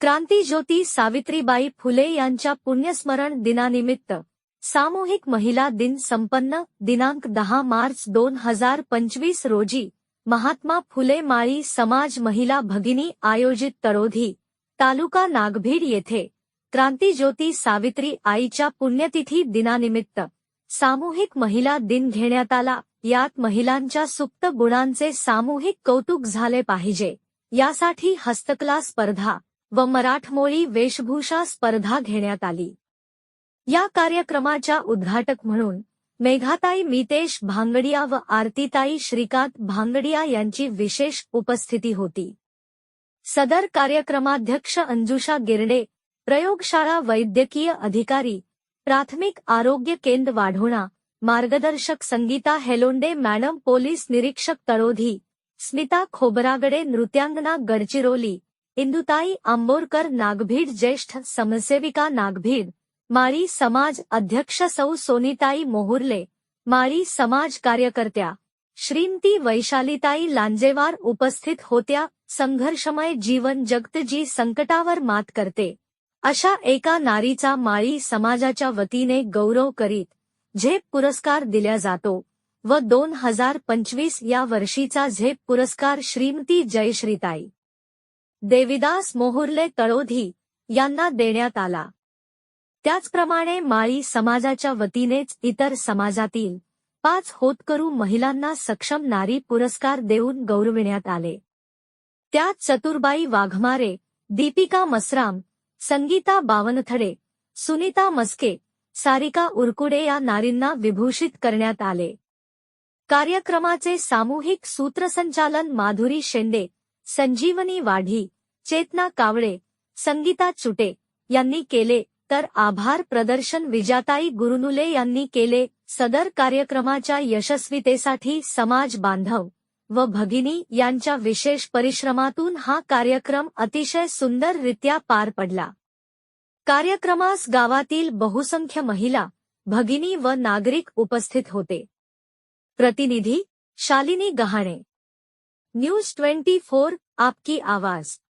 क्रांतीज्योती सावित्रीबाई फुले यांच्या पुण्यस्मरण दिनानिमित्त सामूहिक महिला दिन संपन्न दिनांक दहा मार्च दोन हजार पंचवीस रोजी महात्मा फुले माळी समाज महिला भगिनी आयोजित तळोधी तालुका नागभीड येथे क्रांतीज्योती सावित्री आईच्या पुण्यतिथी दिनानिमित्त सामूहिक महिला दिन घेण्यात आला. यात महिलांच्या सुप्त गुणांचे सामूहिक कौतुक झाले पाहिजे. यासाठी हस्तकला स्पर्धा व मराठमोळी वेशभूषा स्पर्धा घेण्यात आली. या कार्यक्रमाच्या उद्घाटक म्हणून मेघाताई मितेश भांगडिया व आरतीताई श्रीकांत भांगडिया यांची विशेष उपस्थिती होती. सदर कार्यक्रमाध्यक्ष अंजुषा गिरडे प्रयोगशाळा वैद्यकीय अधिकारी प्राथमिक आरोग्य केंद्र वाढोणा मार्गदर्शक संगीता हेलोंडे मॅडम पोलीस निरीक्षक तळोधी स्मिता खोबरागडे नृत्यांगना गडचिरोली इंदुताई आंबोरकर नागभीड ज्येष्ठ समसेविका नागभीड माळी समाज अध्यक्ष सौ सोनीताई मोहुर्ले माळी समाज कार्यकर्त्या श्रीमती वैशालीताई लांजेवार उपस्थित होत्या संघर्षमय जीवन जगत जी संकटावर मात करते. अशा एका नारीचा माळी समाजाच्या वतीने गौरव करीत झेप पुरस्कार दिला जातो व दोन हजार पंचवीस या वर्षीचा झेप पुरस्कार श्रीमती जयश्रीताई देविदास मोहुर्ले तळोधी यांना देण्यात आला. त्याचप्रमाणे माळी समाजाच्या वतीनेच इतर समाजातील पाच होतकरू महिलांना सक्षम नारी पुरस्कार देऊन गौरविण्यात आले. त्यात चतुर्बाई वाघमारे दीपिका मसराम संगीता बावनथडे सुनीता मस्के सारिका उरकुडे या नारींना विभूषित करण्यात आले. कार्यक्रमाचे सामूहिक सूत्रसंचालन माधुरी शेंडे संजीवनी वाढी चेतना कावळे संगीता चुटे यांनी केले तर आभार प्रदर्शन विजाताई गुरुनुले यांनी केले सदर कार्यक्रमाच्या यशस्वीतेसाठी समाज बांधव व भगिनी यांच्या विशेष परिश्रमातून हा कार्यक्रम अतिशय सुंदररित्या पार पडला. कार्यक्रमास गावातील बहुसंख्य महिला भगिनी व नागरिक उपस्थित होते. प्रतिनिधी Shalini Gahane. News twenty four आपकी आवाज।